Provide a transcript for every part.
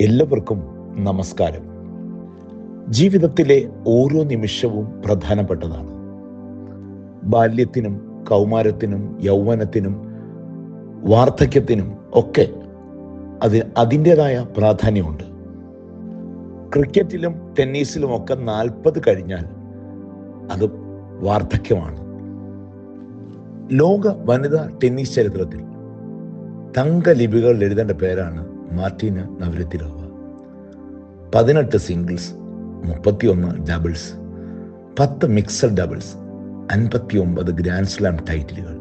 എല്ലാവർക്കും നമസ്കാരം. ജീവിതത്തിലെ ഓരോ നിമിഷവും പ്രധാനപ്പെട്ടതാണ്. ബാല്യത്തിനും കൗമാരത്തിനും യൗവനത്തിനും വാർദ്ധക്യത്തിനും ഒക്കെ അത് അതിന്റെതായ പ്രാധാന്യമുണ്ട്. ക്രിക്കറ്റിലും ടെന്നീസിലും ഒക്കെ നാൽപ്പത് കഴിഞ്ഞാൽ അത് വാർദ്ധക്യമാണ്. ലോക വനിതാ ടെന്നീസ് ചരിത്രത്തിൽ തങ്ക ലിപികൾ എഴുതേണ്ട പേരാണ് മാർട്ടീന നവരത്തിലോവ പതിനെട്ട് സിംഗിൾസ് മുപ്പത്തിയൊന്ന് ഡബിൾസ് പത്ത് മിക്സഡ് ഡബിൾസ് അൻപത്തി ഒമ്പത് ഗ്രാൻഡ് സ്ലാം ടൈറ്റിലുകൾ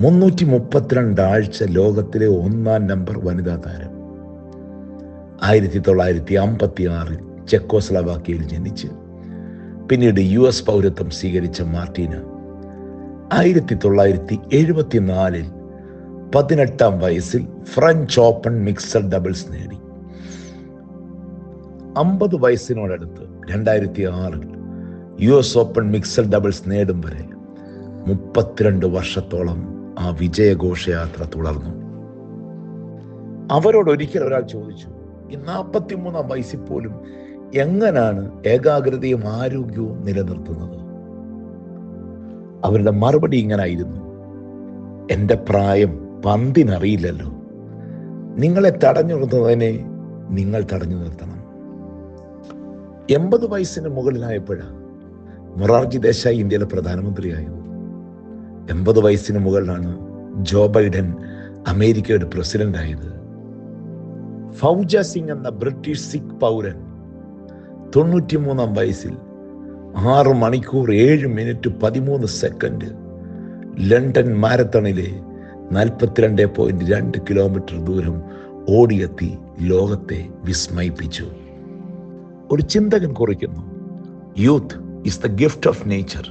മുന്നൂറ്റി മുപ്പത്തിരണ്ട് ആഴ്ച ലോകത്തിലെ ഒന്നാം നമ്പർ വനിതാ താരം. ആയിരത്തി തൊള്ളായിരത്തി അമ്പത്തി ആറിൽ ചെക്കോസ്ലവാക്കിയയിൽ ജനിച്ച് പിന്നീട് യു എസ് പൗരത്വം സ്വീകരിച്ച മാർട്ടീന ആയിരത്തി തൊള്ളായിരത്തി എഴുപത്തിനാലിൽ പതിനെട്ടാം വയസ്സിൽ ഫ്രഞ്ച് ഓപ്പൺ മിക്സഡ് ഡബിൾസ് നേടി. അമ്പത് വയസ്സിനോടടുത്ത് രണ്ടായിരത്തി ആറിൽ U S open mixed doubles നേടും വരെ മുപ്പത്തിരണ്ട് വർഷത്തോളം ആ വിജയഘോഷയാത്ര തുടർന്നു. അവരോട് ഒരിക്കൽ ഒരാൾ ചോദിച്ചു ഈ നാൽപ്പത്തി മൂന്നാം വയസ്സിൽ പോലും എങ്ങനാണ് ഏകാഗ്രതയും ആരോഗ്യവും നിലനിർത്തുന്നത്? അവരുടെ മറുപടി ഇങ്ങനായിരുന്നു എന്റെ പ്രായം പന്തിനറിയില്ലല്ലോ നിങ്ങളെ തടഞ്ഞു നിർത്തുന്നതിനെ നിങ്ങൾ തടഞ്ഞു നിർത്തണം. എൺപത് വയസ്സിന് മുകളിലായപ്പോഴാണ് മൊറാർജി ദേശായി ഇന്ത്യയിലെ പ്രധാനമന്ത്രിയായത്. എൺപത് വയസ്സിന് മുകളിലാണ് ജോ ബൈഡൻ അമേരിക്കയുടെ പ്രസിഡന്റ് ആയത് ഫൗജ സിംഗ് എന്ന ബ്രിട്ടീഷ് സിഖ് പൗരൻ തൊണ്ണൂറ്റിമൂന്നാം വയസ്സിൽ ആറ് മണിക്കൂർ ഏഴ് മിനിറ്റ് പതിമൂന്ന് സെക്കൻഡ് ലണ്ടൻ മാരത്തണിലെ നാൽപ്പത്തിരണ്ട് പോയിന്റ് രണ്ട് കിലോമീറ്റർ ദൂരം ഓടിയെത്തി ലോകത്തെ വിസ്മയിപ്പിച്ചു. ഒരു ചിന്തകൻ കുറിക്കുന്നു youth is the gift of nature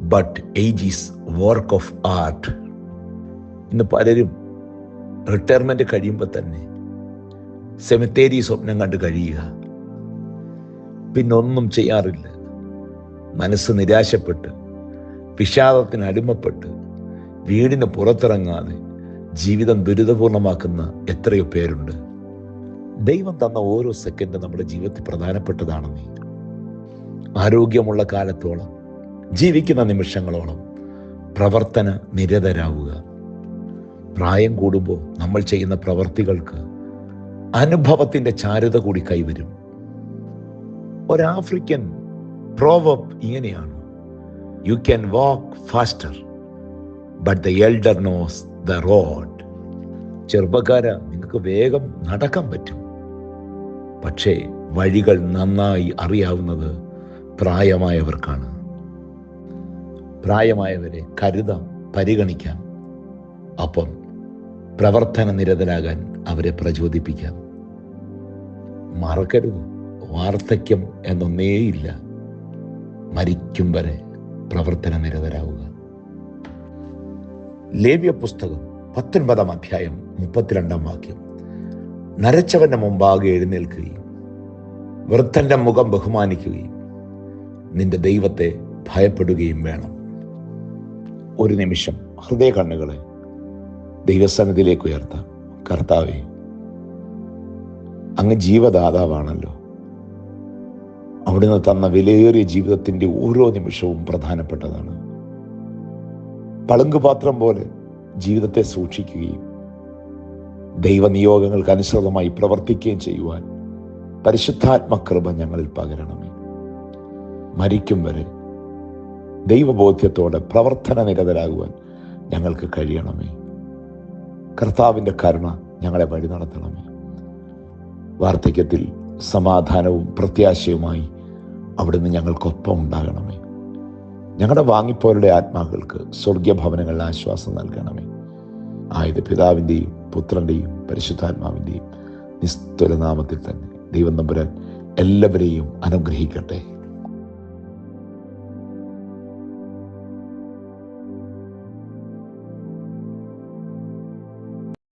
but age is work of art ഇന്ന് പലരും റിട്ടയർമെന്റ് കഴിയുമ്പോൾ തന്നെ സെമിത്തേരി സ്വപ്നം കണ്ട് കഴിയുക. പിന്നൊന്നും ചെയ്യാറില്ല. മനസ്സ് നിരാശപ്പെട്ട് വിഷാദത്തിന് അടിമപ്പെട്ട് വീടിന് പുറത്തിറങ്ങാതെ ജീവിതം ദുരിതപൂർണമാക്കുന്ന എത്രയോ പേരുണ്ട്. ദൈവം തന്ന ഓരോ സെക്കൻഡ് നമ്മുടെ ജീവിതത്തിൽ പ്രധാനപ്പെട്ടതാണെന്ന് ആരോഗ്യമുള്ള കാലത്തോളം ജീവിക്കുന്ന നിമിഷങ്ങളോളം പ്രവർത്തന നിരതരാവുക. പ്രായം കൂടുമ്പോൾ നമ്മൾ ചെയ്യുന്ന പ്രവർത്തികൾക്ക് അനുഭവത്തിന്റെ ചാരുത കൂടി കൈവരും. ഒരാഫ്രിക്കൻ പ്രോവബ് ഇങ്ങനെയാണ് you can walk faster but the elder knows the road ചെറുപ്പക്കാര നിങ്ങൾക്ക് വേഗം നടക്കാൻ പറ്റും. പക്ഷേ വഴികൾ നന്നായി അറിയാവുന്നത് പ്രായമായവർക്കാണ്. പ്രായമായവരെ കരുതാം പരിഗണിക്കാം. അപ്പം പ്രവർത്തന നിരതരാകാൻ അവരെ പ്രചോദിപ്പിക്കാം. മറക്കരുത്. വാർദ്ധക്യം എന്നൊന്നേയില്ല. മരിക്കും വരെ പ്രവർത്തന നിരതരാവുക. ലേവ്യ പുസ്തകം പത്തൊൻപതാം അധ്യായം മുപ്പത്തിരണ്ടാം വാക്യം. നരച്ചവന്റെ മുമ്പാകെ എഴുന്നേൽക്കുകയും വൃദ്ധന്റെ മുഖം ബഹുമാനിക്കുകയും നിന്റെ ദൈവത്തെ ഭയപ്പെടുകയും വേണം. ഒരു നിമിഷം ഹൃദയ കണ്ണുകളെ ദൈവസന്നിധിയിലേക്ക് ഉയർത്താം. കർത്താവേ അങ്ങ് ജീവദാതാവാണല്ലോ. അവിടുന്ന് തന്ന വിലയേറിയ ജീവിതത്തിന്റെ ഓരോ നിമിഷവും പ്രധാനപ്പെട്ടതാണ്. പളുങ്കുപാത്രം പോലെ ജീവിതത്തെ സൂക്ഷിക്കുകയും ദൈവനിയോഗങ്ങൾക്ക് അനുസൃതമായി പ്രവർത്തിക്കുകയും ചെയ്യുവാൻ പരിശുദ്ധാത്മകൃപ ഞങ്ങളിൽ പകരണമേ. മരിക്കും വരെ ദൈവബോധ്യത്തോടെ പ്രവർത്തന നിരതരാകുവാൻ ഞങ്ങൾക്ക് കഴിയണമേ. കർത്താവിന്റെ കരുണ ഞങ്ങളെ വഴി നടത്തണമേ. വാർദ്ധക്യത്തിൽ സമാധാനവും പ്രത്യാശയുമായി അവിടുന്ന് ഞങ്ങൾക്കൊപ്പം ഉണ്ടാകണമേ. ഞങ്ങളുടെ വാങ്ങിപ്പോരുടെ ആത്മാക്കൾക്ക് സ്വർഗീയഭവനങ്ങളിൽ ആശ്വാസം നൽകണമേ. ആയത് പിതാവിന്റെയും പുത്രന്റെയും പരിശുദ്ധാത്മാവിന്റെയും നിസ്തുലനാമത്തിൽ തന്നെ ദൈവം നമ്പുരാൻ എല്ലാവരെയും അനുഗ്രഹിക്കട്ടെ.